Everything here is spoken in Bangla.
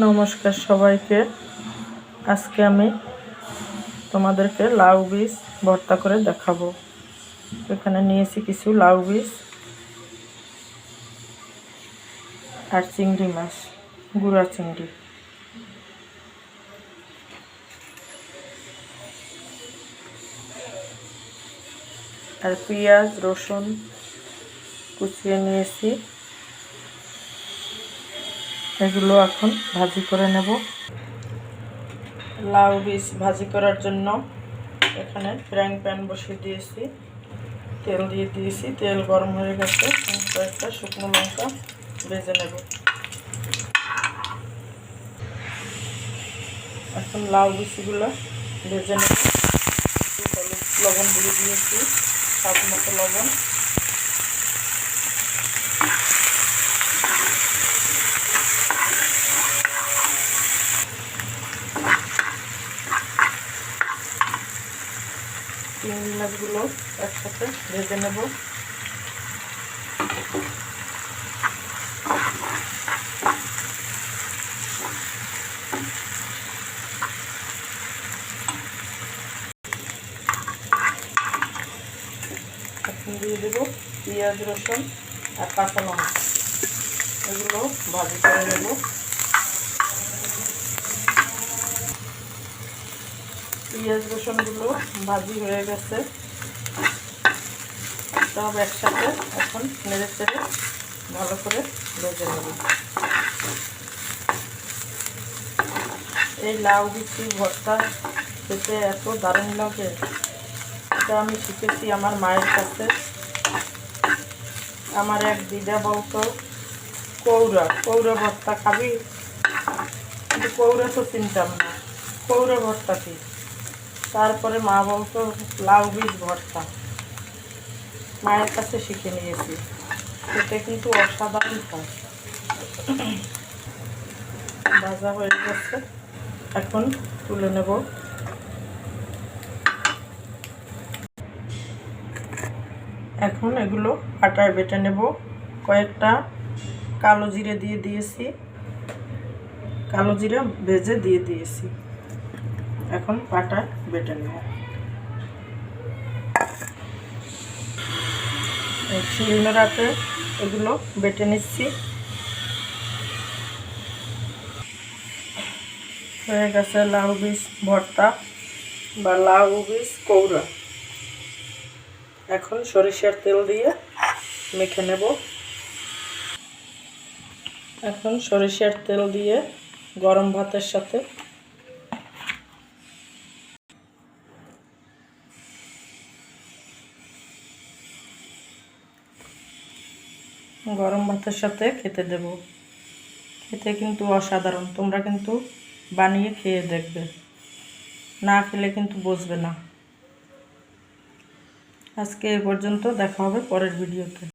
নমস্কার সবাইকে। আজকে আমি তোমাদেরকে লাউ বীজ ভর্তা করে দেখাবো। এখানে নিয়েছি কিছু লাউ বীজ আর চিংড়ি মাছ, গুঁড়া চিংড়ি। আর পেঁয়াজ, রসুন কুচিয়ে নিয়েছি। এগুলো এখন ভাজি করে নেব। লাউ বীজ ভাজি করার জন্য এখানে ফ্রাইং প্যান বসিয়ে দিয়েছি। তেল দিয়ে দিয়েছি। তেল গরম হয়ে গেছে। কয়েকটা শুকনো লঙ্কা ভেজে নেব। এখন লাউ বীজগুলো ভেজে নেব। লবণ দিয়ে দিয়েছি, স্বাদ মতো লবণ। চিংড়ি মাছগুলো একসাথে ভেজে নেব। দিয়ে দেব পেঁয়াজ রসুন আর কাঁচা লঙ্কা। এগুলো ভাজি করে নেব। পেঁয়াজ রসুনগুলো ভাজি হয়ে গেছে। সব একসাথে এখন নেড়ে চেড়ে ভালো করে ভেজে নেব। এই লাউ বিচি ভর্তা খেতে এত দারুণ লাগে, এটা আমি শিখেছি আমার মায়ের কাছে। আমার এক দিদা বলতো কৌরা কৌরা ভর্তা খাবি? কিন্তু কৌরা তো চিনতাম না। কৌরা ভর্তা কি তারপরে মা বলতো, লাউ বীজ ভর্তা। মায়ের কাছে শিখে নিয়েছি। এটা কিন্তু অসাধারণ হয়। ভাজা হয়ে গেছে। এখন তুলে নেব। এখন এগুলো আটায় বেটে নেব। কয়েকটা কালো জিরে দিয়ে দিয়েছি। কালো জিরে ভেজে দিয়ে দিয়েছি। এখন পাটায় বেটে নেব। শিলনোড়াতে এগুলো বেটে নিচ্ছি। হয়ে গেছে লাউ বীজ ভর্তা বা লাউ বীজ কৌড়া। এখন সরিষার তেল দিয়ে মেখে নেব। এখন সরিষার তেল দিয়ে গরম ভাতের সাথে গরম ভাতের সাথে খেতে দেব। খেতে কিন্তু অসাধারণ। তোমরা কিন্তু বানিয়ে খেয়ে দেখবে। না খেলে কিন্তু বসবে না। আজকে এ পর্যন্ত দেখা হবে পরের ভিডিওতে।